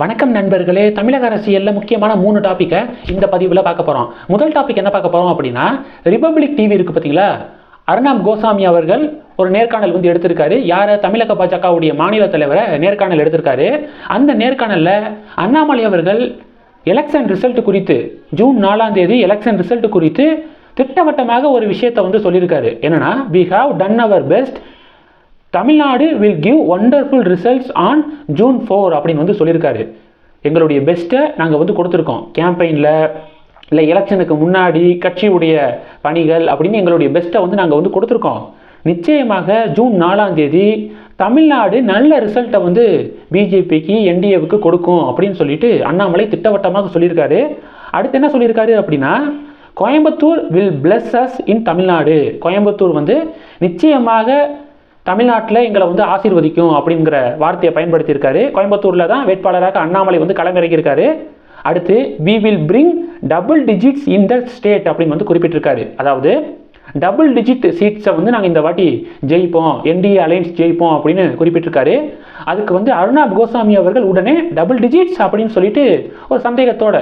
வணக்கம் நண்பர்களே தமிழக அரசியலில் முக்கியமான மூணு டாப்பிக்கை இந்த பதிவில் பார்க்க போகிறோம் முதல் டாபிக் என்ன பார்க்க போகிறோம் அப்படின்னா ரிபப்ளிக் டிவி இருக்குது பார்த்தீங்களா? அர்ணாப் கோசாமி அவர்கள் ஒரு நேர்காணல் வந்து எடுத்திருக்காரு. யாரை? தமிழக பாஜகவுடைய மாநில தலைவரை நேர்காணல் எடுத்திருக்காரு. அந்த நேர்காணலில் அண்ணாமலை அவர்கள் எலெக்ஷன் ரிசல்ட் குறித்து ஜூன் நாலாம் தேதி எலெக்ஷன் ரிசல்ட் குறித்து திட்டவட்டமாக ஒரு விஷயத்தை வந்து சொல்லியிருக்காரு. என்னன்னா we have done our best Tamil Nadu will give wonderful results on June four அப்படின்னு வந்து சொல்லியிருக்காரு. எங்களுடைய பெஸ்ட்டை நாங்கள் வந்து கொடுத்துருக்கோம். கேம்பெயினில் இல்லை எலெக்ஷனுக்கு முன்னாடி கட்சியுடைய பணிகள் அப்படின்னு எங்களுடைய பெஸ்ட்டை வந்து நாங்கள் வந்து கொடுத்துருக்கோம். நிச்சயமாக ஜூன் நாலாம் தேதி தமிழ்நாடு நல்ல ரிசல்ட்டை வந்து பிஜேபிக்கு என்டிஏவுக்கு கொடுக்கும் அப்படின்னு சொல்லிட்டு அண்ணாமலை திட்டவட்டமாக சொல்லியிருக்காரு. அடுத்து என்ன சொல்லியிருக்காரு அப்படின்னா Coimbatore will bless us in Tamil Nadu. Coimbatore வந்து நிச்சயமாக தமிழ்நாட்டில் எங்களை வந்து ஆசீர்வதிக்கும் அப்படிங்கிற வார்த்தையை பயன்படுத்தியிருக்காரு. கோயம்புத்தூரில் தான் வேட்பாளராக அண்ணாமலை வந்து களமிறங்கியிருக்காரு. அடுத்து we will bring double digits in the state அப்படின்னு வந்து குறிப்பிட்டிருக்காரு. அதாவது டபுள் டிஜிட் சீட்ஸை வந்து நாங்கள் இந்த வாட்டி ஜெயிப்போம். என்டிஏ அலைன்ஸ் ஜெயிப்போம் அப்படின்னு குறிப்பிட்டிருக்காரு. அதுக்கு வந்து அருணாப் கோசாமி அவர்கள் உடனே டபுள் டிஜிட்ஸ் அப்படின்னு சொல்லிட்டு ஒரு சந்தேகத்தோட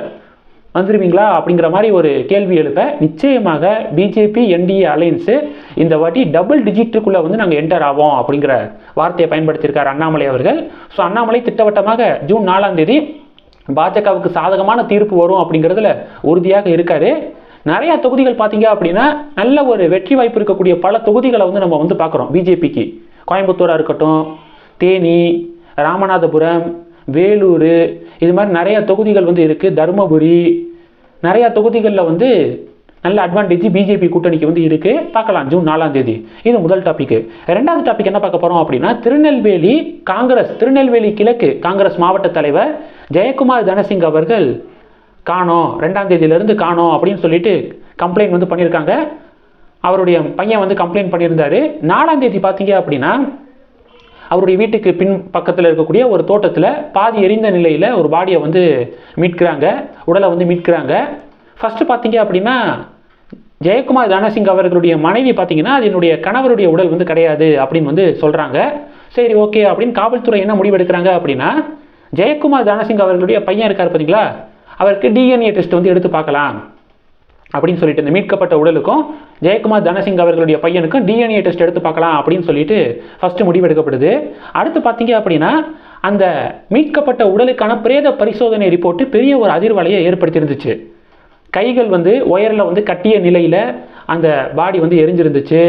வந்துருவீங்களா அப்படிங்கிற மாதிரி ஒரு கேள்வி எழுப்ப நிச்சயமாக பிஜேபி என்டிஏ அலையன்ஸு இந்த வாட்டி டபுள் டிஜிட்டுக்குள்ளே வந்து நாங்கள் என்டர் ஆவோம் அப்படிங்கிற வார்த்தையை பயன்படுத்தியிருக்கார் அண்ணாமலை அவர்கள். ஸோ அண்ணாமலை திட்டவட்டமாக ஜூன் நாலாம் தேதி பாஜகவுக்கு சாதகமான தீர்ப்பு வரும் அப்படிங்கிறதுல உறுதியாக இருக்காரு. நிறைய தொகுதிகள் பார்த்தீங்க அப்படின்னா நல்ல ஒரு வெற்றி வாய்ப்பு இருக்கக்கூடிய பல தொகுதிகளை வந்து நம்ம வந்து பார்க்குறோம் பிஜேபிக்கு கோயம்புத்தூராக இருக்கட்டும் தேனி ராமநாதபுரம் வேலூர் இது மாதிரி நிறையா தொகுதிகள் வந்து இருக்குது தருமபுரி நிறையா தொகுதிகளில் வந்து நல்ல அட்வான்டேஜ் பிஜேபி கூட்டணிக்கு வந்து இருக்குது பார்க்கலாம் ஜூன் நாலாம் தேதி. இது முதல் டாபிக் ரெண்டாவது டாபிக் என்ன பார்க்க போகிறோம் அப்படின்னா திருநெல்வேலி காங்கிரஸ் திருநெல்வேலி கிழக்கு காங்கிரஸ் மாவட்ட தலைவர் ஜெயக்குமார் தனசிங் அவர்கள் காணோம். ரெண்டாம் தேதியிலேருந்து காணோம் அப்படின்னு சொல்லிட்டு கம்ப்ளைண்ட் வந்து பண்ணியிருக்காங்க. அவருடைய பையன் வந்து கம்ப்ளைண்ட் பண்ணியிருந்தாரு. நாலாம் தேதி பார்த்தீங்க அப்படின்னா அவருடைய வீட்டுக்கு பின் பக்கத்தில் இருக்கக்கூடிய ஒரு தோட்டத்தில் பாதி எரிந்த நிலையில் ஒரு பாடியை வந்து மீட்கிறாங்க. உடலை வந்து மீட்கிறாங்க. ஃபஸ்ட்டு பார்த்தீங்க அப்படின்னா ஜெயக்குமார் தனசிங் அவர்களுடைய மனைவி பார்த்தீங்கன்னா அது என்னுடைய கணவருடைய உடல் வந்து கிடையாது அப்படின்னு வந்து சொல்கிறாங்க சரி ஓகே அப்படின்னு காவல்துறை என்ன முடிவெடுக்கிறாங்க அப்படின்னா ஜெயக்குமார் தனசிங் அவர்களுடைய பையன் இருக்கார் பார்த்தீங்களா அவருக்கு டிஎன்ஏ டெஸ்ட் வந்து எடுத்து பார்க்கலாம். அப்படின்னு சொல்லிட்டு இந்த மீட்கப்பட்ட உடலுக்கும் ஜெயக்குமார் தனசிங் அவர்களுடைய பையனுக்கும் டிஎன்ஏ டெஸ்ட் எடுத்து பார்க்கலாம் அப்படின்னு சொல்லிட்டு ஃபஸ்ட்டு முடிவெடுக்கப்படுது. அடுத்து பார்த்தீங்க அப்படின்னா அந்த மீட்கப்பட்ட உடலுக்கான பிரேத பரிசோதனை ரிப்போர்ட்டு பெரிய ஒரு அதிர்வலையை ஏற்படுத்தியிருந்துச்சு. கைகள் வந்து ஒயரில் வந்து கட்டிய நிலையில் அந்த பாடி வந்து எரிஞ்சிருந்துச்சு.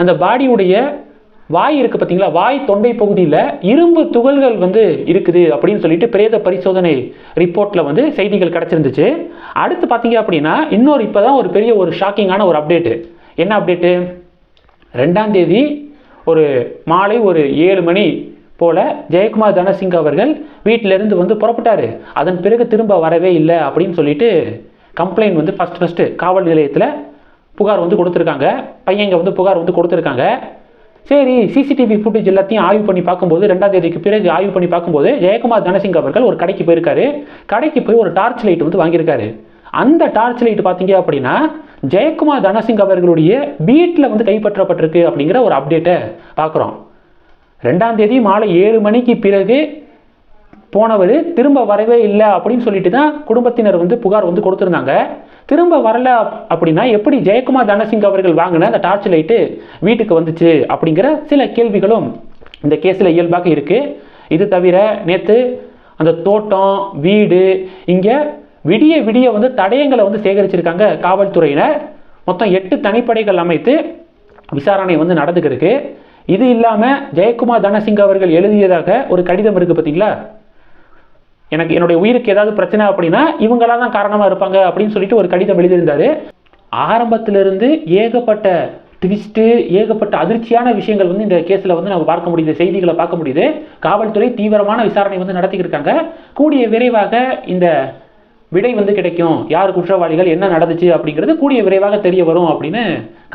அந்த பாடியுடைய வாய் இருக்குது பார்த்தீங்களா? வாய் தொண்டை பகுதியில் இரும்பு துகள்கள் வந்து இருக்குது அப்படின்னு சொல்லிட்டு பிரேத பரிசோதனை ரிப்போர்ட்டில் வந்து செய்திகள் கிடச்சிருந்துச்சு. அடுத்து பார்த்தீங்க அப்படின்னா இன்னொரு இப்போ தான் ஒரு பெரிய ஒரு ஷாக்கிங்கான ஒரு அப்டேட்டு என்ன அப்டேட்டு ரெண்டாம் தேதி ஒரு மாலை ஒரு ஏழு மணி போல் ஜெயக்குமார் தனசிங் அவர்கள் வீட்டிலேருந்து வந்து புறப்பட்டார். அதன் பிறகு திரும்ப வரவே இல்லை அப்படின்னு சொல்லிட்டு கம்ப்ளைண்ட் வந்து ஃபஸ்ட் ஃபஸ்ட்டு காவல் நிலையத்தில் புகார் வந்து கொடுத்துருக்காங்க. பையங்க வந்து புகார் வந்து கொடுத்துருக்காங்க. சரி சிசிடிவி ஃபுட்டேஜ் எல்லாத்தையும் ஆய்வு பண்ணி பார்க்கும்போது ரெண்டாம் தேதிக்கு பிறகு ஆய்வு பண்ணி பார்க்கும்போது ஜெயக்குமார் தனசிங் அவர்கள் ஒரு கடைக்கு போயிருக்காரு. கடைக்கு போய் ஒரு டார்ச் லைட் வந்து வாங்கியிருக்காரு. அந்த டார்ச் லைட் பார்த்தீங்க அப்படின்னா ஜெயக்குமார் தனசிங் அவர்களுடைய வீட்டில் வந்து கைப்பற்றப்பட்டிருக்கு அப்படிங்கிற ஒரு அப்டேட்டை பார்க்குறோம். ரெண்டாம் தேதி மாலை ஏழு மணிக்கு பிறகு போனவர் திரும்ப வரவே இல்லை அப்படின்னு சொல்லிட்டு தான் குடும்பத்தினர் வந்து புகார் வந்து கொடுத்துருந்தாங்க. திரும்ப வரல அப்படின்னா எப்படி ஜெயக்குமார் தனசிங் அவர்கள் வாங்கின அந்த டார்ச் லைட்டு வீட்டுக்கு வந்துச்சு அப்படிங்கிற சில கேள்விகளும் இந்த கேஸில் இயல்பாக இருக்குது இது தவிர நேற்று அந்த தோட்டம் வீடு இங்கே விடிய விடிய வந்து தடயங்களை வந்து சேகரிச்சிருக்காங்க காவல்துறையினர். மொத்தம் எட்டு தனிப்படைகள் அமைத்து விசாரணை வந்து நடந்துக்கிருக்கு இது இல்லாமல் ஜெயக்குமார் தனசிங் அவர்கள் எழுதியதாக ஒரு கடிதம் இருக்குது பார்த்தீங்களா எனக்கு என்னுடைய உயிருக்கு ஏதாவது பிரச்சனை அப்படின்னா இவங்களாம் தான் காரணமாக இருப்பாங்க அப்படின்னு சொல்லிட்டு ஒரு கடிதம் எழுதியிருந்தாரு. ஆரம்பத்திலிருந்து ஏகப்பட்ட ட்விஸ்ட்டு ஏகப்பட்ட அதிர்ச்சியான விஷயங்கள் வந்து இந்த கேஸில் வந்து நம்ம பார்க்க முடியுது செய்திகளை பார்க்க முடியுது. காவல்துறை தீவிரமான விசாரணை வந்து நடத்திக்கிருக்காங்க கூடிய விரைவாக இந்த விடை வந்து கிடைக்கும். யார் குற்றவாளிகள் என்ன நடந்துச்சு அப்படிங்கிறது கூடிய விரைவாக தெரிய வரும் அப்படின்னு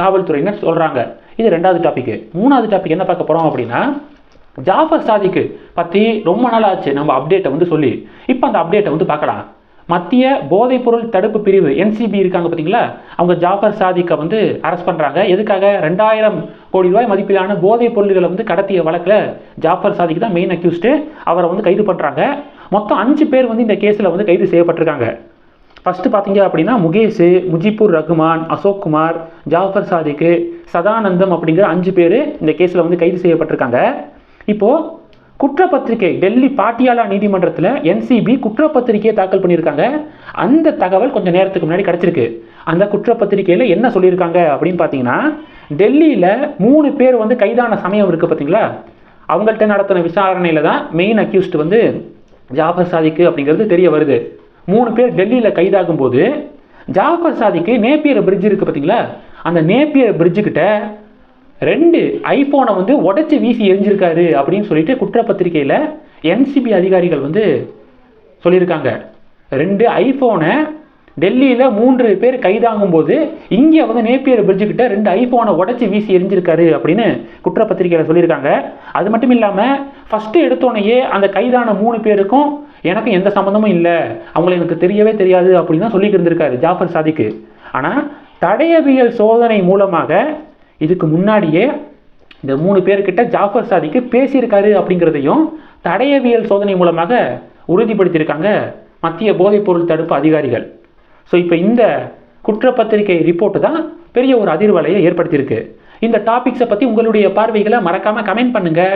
காவல்துறையினர் சொல்கிறாங்க இது ரெண்டாவது டாபிக் மூணாவது டாபிக் என்ன பார்க்க போகிறோம் அப்படின்னா ஜாஃபர் சாதிக்கு பற்றி ரொம்ப நாள் ஆச்சு நம்ம அப்டேட்டை வந்து சொல்லி. இப்போ அந்த அப்டேட்டை வந்து பார்க்கலாம். மத்திய போதைப்பொருள் தடுப்பு பிரிவு என்சிபி இருக்காங்க பார்த்தீங்களா அவங்க ஜாஃபர் சாதிக்கை வந்து அரெஸ்ட் பண்ணுறாங்க எதுக்காக? ரெண்டாயிரம் கோடி ரூபாய் மதிப்பிலான போதைப் பொருள்களை வந்து கடத்திய வழக்கில் ஜாஃபர் சாதிக்கு தான் மெயின் அக்யூஸ்டு அவரை வந்து கைது பண்ணுறாங்க மொத்தம் அஞ்சு பேர் வந்து இந்த கேஸில் வந்து கைது செய்யப்பட்டிருக்காங்க. ஃபஸ்ட்டு பார்த்தீங்க அப்படின்னா முகேஷ் முஜிபுர் ரகுமான் அசோக் குமார் ஜாஃபர் சாதிக்கு சதானந்தம் அப்படிங்கிற அஞ்சு பேர் இந்த கேஸில் வந்து கைது செய்யப்பட்டிருக்காங்க. இப்போது குற்றப்பத்திரிகை டெல்லி பாட்டியாலா நீதிமன்றத்தில் என்சிபி குற்றப்பத்திரிகையை தாக்கல் பண்ணியிருக்காங்க. அந்த தகவல் கொஞ்சம் நேரத்துக்கு முன்னாடி கிடச்சிருக்கு. அந்த குற்றப்பத்திரிகையில் என்ன சொல்லியிருக்காங்க அப்படின்னு பார்த்தீங்கன்னா டெல்லியில் மூணு பேர் வந்து கைதான சமயம் இருக்குது பார்த்தீங்களா? அவங்கள்ட்ட நடத்தின விசாரணையில் தான் மெயின் அக்யூஸ்ட் வந்து ஜாஃபர் சாதிக்கு அப்படிங்கிறது தெரிய வருது. மூணு பேர் டெல்லியில் கைதாகும் போது ஜாஃபர் சாதிக்கு நேப்பியர் பிரிட்ஜ் இருக்குது பார்த்தீங்களா? அந்த நேப்பியர் பிரிட்ஜுக்கிட்ட ரெண்டு ஐஃபோனை வந்து உடைச்சி வீசி எரிஞ்சிருக்காரு அப்படின்னு சொல்லிட்டு குற்றப்பத்திரிகையில் என்சிபி அதிகாரிகள் வந்து சொல்லியிருக்காங்க. ரெண்டு ஐஃபோனை டெல்லியில் மூன்று பேர் கைதாகும் போது இங்கே வந்து நேப்பியர் பிரிட்ஜுக்கிட்ட ரெண்டு ஐஃபோனை உடச்சி வீசி எரிஞ்சிருக்காரு அப்படின்னு குற்றப்பத்திரிகையில் சொல்லியிருக்காங்க. அது மட்டும் இல்லாமல் ஃபஸ்ட்டு எடுத்தோடனேயே அந்த கைதான மூணு பேருக்கும் எனக்கும் எந்த சம்மந்தமும் இல்லை. அவங்களை எனக்கு தெரியவே தெரியாது அப்படின்னு தான் சொல்லிட்டு இருந்திருக்காரு ஜாஃபர் சாதிக்கு. ஆனால் தடயவியல் சோதனை மூலமாக இதுக்கு முன்னாடியே இந்த மூணு பேர்கிட்ட ஜாஃபர் சாதிக்கு பேசியிருக்காரு அப்படிங்கிறதையும் தடயவியல் சோதனை மூலமாக உறுதிப்படுத்தியிருக்காங்க மத்திய போதைப்பொருள் தடுப்பு அதிகாரிகள். ஸோ இப்போ இந்த குற்றப்பத்திரிகை ரிப்போர்ட்டு தான் பெரிய ஒரு அதிர்வலையை ஏற்படுத்தியிருக்கு. இந்த டாபிக்ஸை பற்றி உங்களுடைய பார்வைகளை மறக்காமல் கமெண்ட் பண்ணுங்கள்